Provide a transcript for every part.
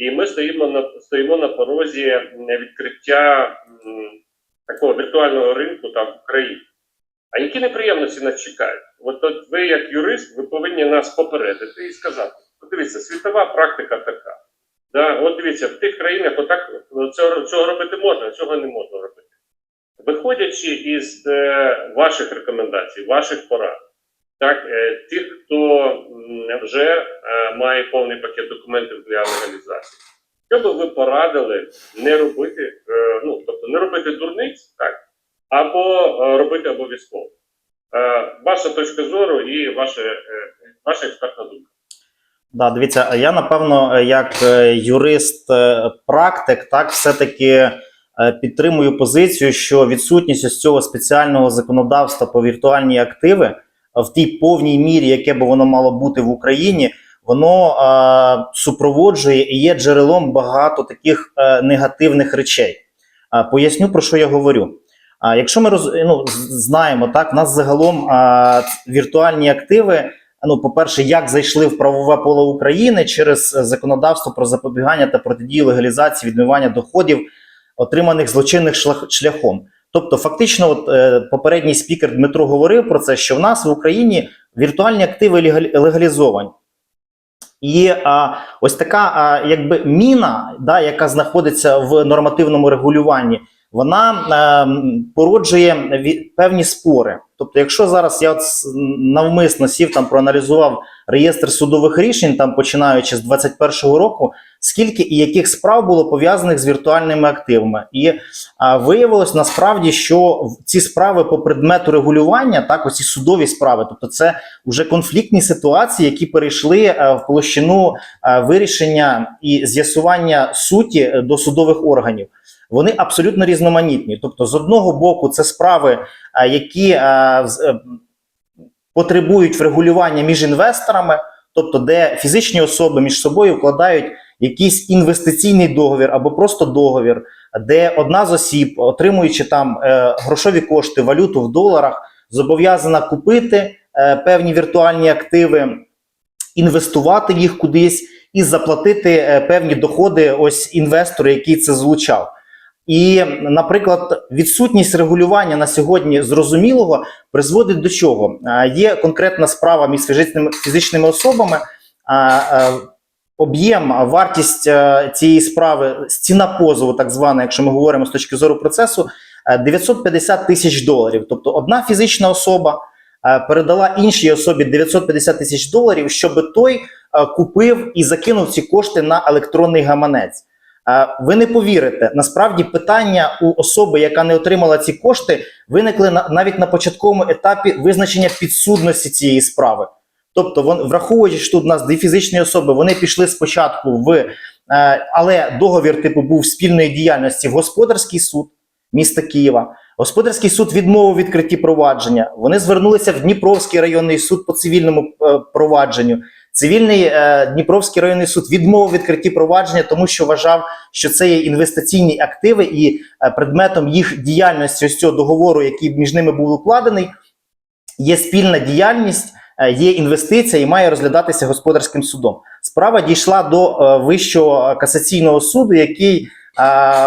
І ми стоїмо на стоїмо на порозі відкриття такого віртуального ринку там в Україні. А які неприємності нас чекають? От, от ви, як юрист, ви повинні нас попередити і сказати: подивіться, світова практика така. Да, от дивіться, в тих країнах отак цього, цього робити можна, а цього не можна робити. Виходячи із е, ваших рекомендацій, ваших порад, так, е, тих, хто вже е, має повний пакет документів для легалізації, що би ви порадили не робити, е, ну тобто не робити дурниць, так, або робити обов'язково. Ваша точка зору і ваша, ваша експертна думка. Да, дивіться, я напевно, як юрист, практик, так все-таки підтримую позицію, що відсутність ось цього спеціального законодавства по віртуальні активи в тій повній мірі, яке би воно мало бути в Україні, воно е, супроводжує і є джерелом багато таких е, негативних речей. Е, поясню про що я говорю. А якщо ми роз, ну, знаємо, так, в нас загалом а, віртуальні активи ну, по-перше, як зайшли в правове поле України через законодавство про запобігання та протидію легалізації відмивання доходів, отриманих злочинних шлях- шляхом. Тобто, фактично, от е, попередній спікер Дмитро говорив про це, що в нас в Україні віртуальні активи легалі- легалізовані. І а, ось така а, якби міна, да, яка знаходиться в нормативному регулюванні, вона а, породжує ві- певні спори. Тобто, якщо зараз я навмисно сів там проаналізував реєстр судових рішень, там починаючи з 21-го року, скільки і яких справ було пов'язаних з віртуальними активами, і а, виявилось насправді, що ці справи по предмету регулювання, так ось ці судові справи, тобто це вже конфліктні ситуації, які перейшли е, в площину е, вирішення і з'ясування суті е, до судових органів. Вони абсолютно різноманітні. Тобто, з одного боку, це справи, які потребують врегулювання між інвесторами, тобто, де фізичні особи між собою вкладають якийсь інвестиційний договір або просто договір, де одна з осіб, отримуючи там е, грошові кошти, валюту в доларах, зобов'язана купити е, певні віртуальні активи, інвестувати їх кудись і заплатити е, певні доходи ось інвестору, який це залучав. І, наприклад, відсутність регулювання на сьогодні зрозумілого призводить до чого? Є конкретна справа між фізичними, особами. Об'єм, вартість е, цієї справи, ціна позову, так звана, якщо ми говоримо з точки зору процесу, е, 950 тисяч доларів. Тобто одна фізична особа е, передала іншій особі 950 тисяч доларів, щоб той е, купив і закинув ці кошти на електронний гаманець. Ви не повірите, насправді питання у особи, яка не отримала ці кошти, виникли на, навіть на початковому етапі визначення підсудності цієї справи. Тобто, враховуючи, що тут у нас дві фізичні особи, вони пішли спочатку в, е, але договір типу був спільної діяльності в господарський суд міста Києва. Господарський суд відмовив відкритті провадження. Вони звернулися в Дніпровський районний суд по цивільному е, провадженню. Цивільний е, Дніпровський районний суд відмовив відкритті провадження, тому що вважав, що це є інвестиційні активи, і е, предметом їх діяльності ось цього договору, який між ними був укладений, є спільна діяльність, е, є інвестиція і має розглядатися господарським судом. Справа дійшла до е, вищого касаційного суду, який е,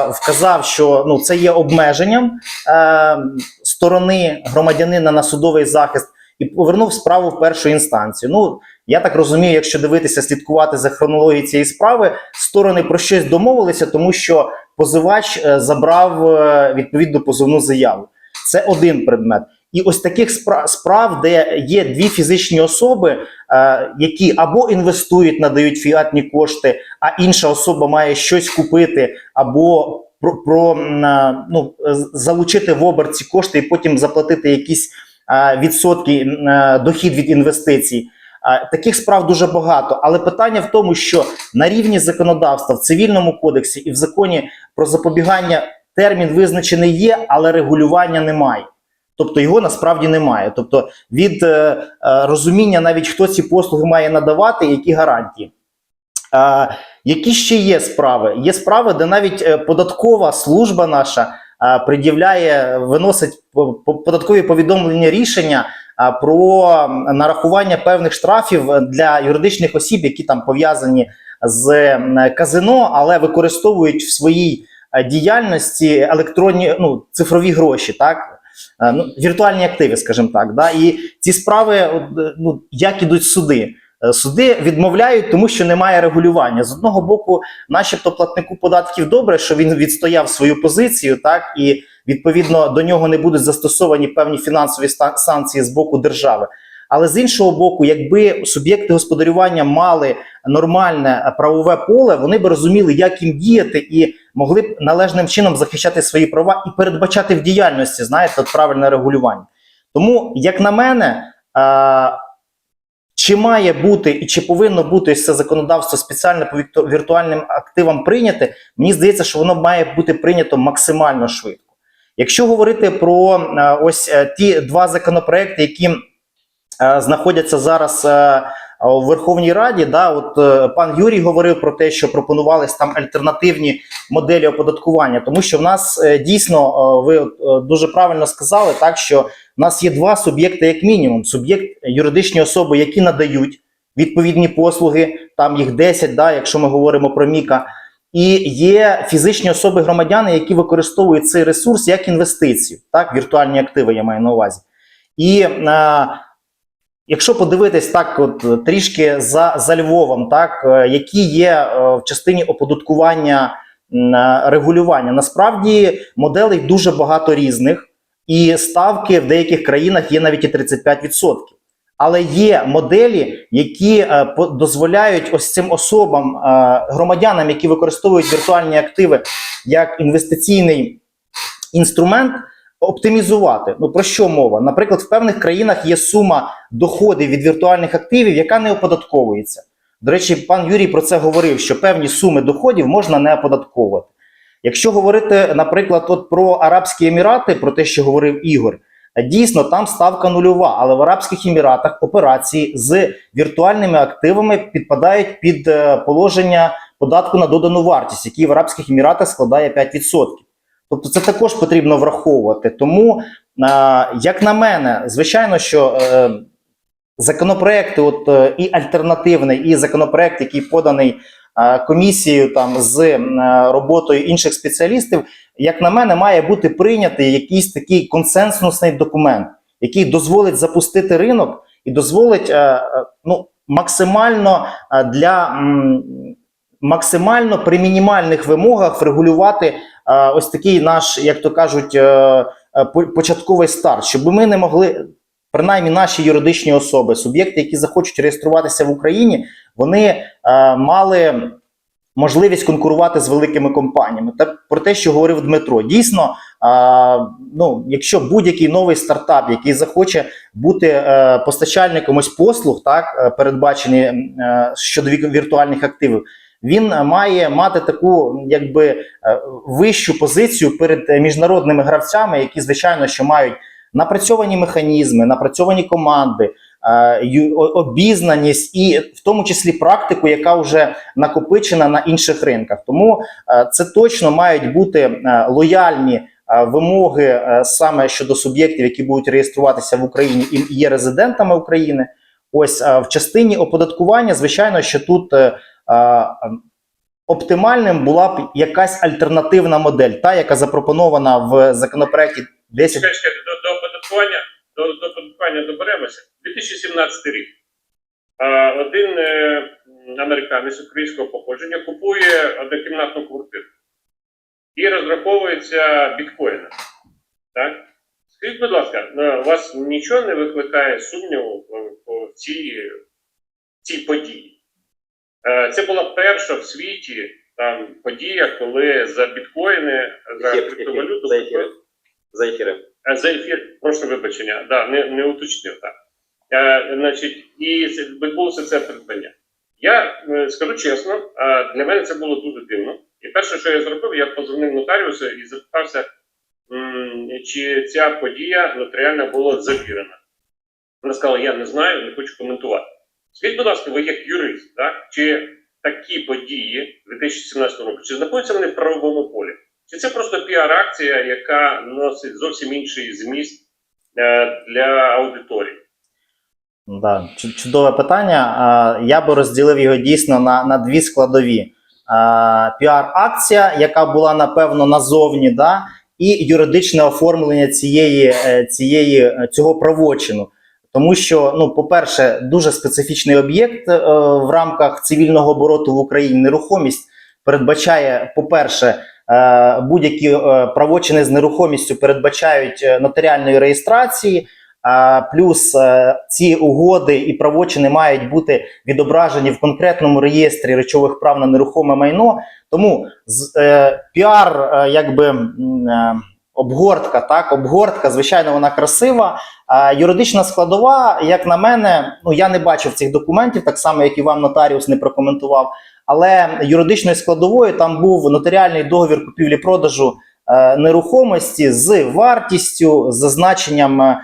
вказав, що ну це є обмеженням е, сторони громадянина на судовий захист, і повернув справу в першу інстанцію. Ну я так розумію, якщо дивитися, слідкувати за хронологією цієї справи, сторони про щось домовилися, тому що позивач е, забрав е, відповідну позовну заяву. Це один предмет. І ось таких справ, де є дві фізичні особи, е, які або інвестують, надають фіатні кошти, а інша особа має щось купити, або про, про ну, залучити в оберт ці кошти і потім заплатити якісь відсотки м, е, дохід від інвестицій. Е, Таких справ дуже багато, але питання в тому, що на рівні законодавства в цивільному кодексі і в законі про запобігання термін визначений є, але регулювання немає. Тобто його насправді немає. Тобто від е, е, розуміння навіть хто ці послуги має надавати, які гарантії. Е, які ще є справи? Є справи, де навіть е, податкова служба наша е, пред'являє, виносить по- по- податкові повідомлення рішення е, про нарахування певних штрафів для юридичних осіб, які там пов'язані з казино, але використовують в своїй е, діяльності електронні ну, цифрові гроші, так? Е, Ну, віртуальні активи, скажімо так. Да? І ці справи, е, ну, як ідуть суди? Е, Суди відмовляють, тому що немає регулювання. З одного боку, начебто, платнику податків добре, що він відстояв свою позицію, так і відповідно до нього не будуть застосовані певні фінансові санкції з боку держави. Але з іншого боку, якби суб'єкти господарювання мали нормальне е, правове поле, вони б розуміли, як їм діяти, і могли б належним чином захищати свої права і передбачати в діяльності, знаєте, правильне регулювання. Тому, як на мене, е, чи має бути і чи повинно бути це законодавство спеціально по віртуальним активам прийняти, мені здається, що воно має бути прийнято максимально швидко. Якщо говорити про е, ось е, ті два законопроекти, які е, знаходяться зараз у Верховній Раді, да, от е, пан Юрій говорив про те, що пропонувались там альтернативні моделі оподаткування, тому що в нас е, дійсно е, ви дуже правильно сказали, так що в нас є два суб'єкти, як мінімум: суб'єкт юридичні особи, які надають відповідні послуги, там їх 10, да, якщо ми говоримо про Міка. І є фізичні особи громадяни, які використовують цей ресурс як інвестицію, так, віртуальні активи, я маю на увазі. І якщо подивитись так, от е, трішки за, за Львовом, так, е, які є е, в частині оподаткування регулювання, насправді моделей дуже багато різних, і ставки в деяких країнах є навіть і 35%. Але є моделі, які дозволяють ось цим особам, громадянам, які використовують віртуальні активи як інвестиційний інструмент, оптимізувати. Ну про що мова? Наприклад, в певних країнах є сума доходів від віртуальних активів, яка не оподатковується. До речі, пан Юрій про це говорив, що певні суми доходів можна не оподатковувати. Якщо говорити, наприклад, от про Арабські Емірати, про те, що говорив Ігор, дійсно там ставка нульова, але в Арабських Еміратах операції з віртуальними активами підпадають під е, положення податку на додану вартість, який в Арабських Еміратах складає 5%. Тобто це також потрібно враховувати. Тому, як на мене, звичайно, що е, законопроекти, от е, і альтернативний, і законопроект, який поданий комісією там з роботою інших спеціалістів, як на мене, має бути прийнятий якийсь такий консенсусний документ, який дозволить запустити ринок і дозволить е, ну, максимально для максимально при мінімальних вимогах врегулювати ось такий наш, як то кажуть, е, е, по- початковий старт, щоб ми не могли. Принаймні, наші юридичні особи, суб'єкти, які захочуть реєструватися в Україні, вони е, мали можливість конкурувати з великими компаніями. Та про те, що говорив Дмитро, дійсно, а, ну, якщо будь-який новий стартап, який захоче бути е, постачальником ось послуг, так е, передбачені е, щодо віртуальних активів, він е, має мати таку якби е, вищу позицію перед е, міжнародними гравцями, які звичайно що мають напрацьовані механізми, напрацьовані команди. Обізнаність і в тому числі практику, яка вже накопичена на інших ринках. Тому це точно мають бути лояльні вимоги саме щодо суб'єктів, які будуть реєструватися в Україні і є резидентами України. Ось в частині оподаткування, звичайно, що тут оптимальним була б якась альтернативна модель, та яка запропонована в законопроекті 10 Чекай, чекай, до, до оподаткування, до, до оподаткування доберемося. 2017 рік. Один е, американець українського походження купує однокімнатну квартиру і розраховується біткоїном. Так? Скажіть, будь ласка, ну, у вас нічого не викликає сумніву по цій, цій події? Е, Це була перша в світі там подія, коли за біткоїни, за криптовалюту за ефіром. За. Е, За ефір, прошу вибачення, да, не, не уточнив так. Е, значить, і відбулося це придбання. Я е, скажу чесно, для мене це було дуже дивно. І перше, що я зробив, я позвонив нотаріусу і запитався, чи ця подія нотаріально була завірена. Вона сказала, я не знаю, не хочу коментувати. Скажіть, будь ласка, ви як юрист, так? чи такі події 2017 року, чи знаходяться вони в правовому полі? Чи це просто піар-акція, яка носить зовсім інший зміст е, для аудиторії? Да, чудове питання. Я би розділив його дійсно на, на дві складові: піар-акція, яка була напевно назовні, да, і юридичне оформлення цієї, е, цієї, е, цього правочину. Тому що, ну, по-перше, дуже специфічний об'єкт е, в рамках цивільного обороту в Україні нерухомість передбачає, по-перше, е, будь-які е, правочини з нерухомістю передбачають е, нотаріальної реєстрації. А, Плюс е, ці угоди і правочини мають бути відображені в конкретному реєстрі речових прав на нерухоме майно. Тому з, е, піар, е, якби е, обгортка, так, обгортка, звичайно, вона красива. А юридична складова, як на мене, ну я не бачив цих документів, так само як і вам нотаріус не прокоментував. Але юридичною складовою там був нотаріальний договір купівлі-продажу е, нерухомості з вартістю, з зазначенням е,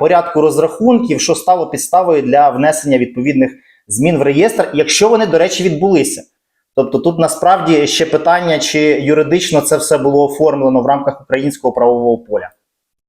порядку розрахунків, що стало підставою для внесення відповідних змін в реєстр, якщо вони, до речі, відбулися. Тобто тут насправді ще питання, чи юридично це все було оформлено в рамках українського правового поля.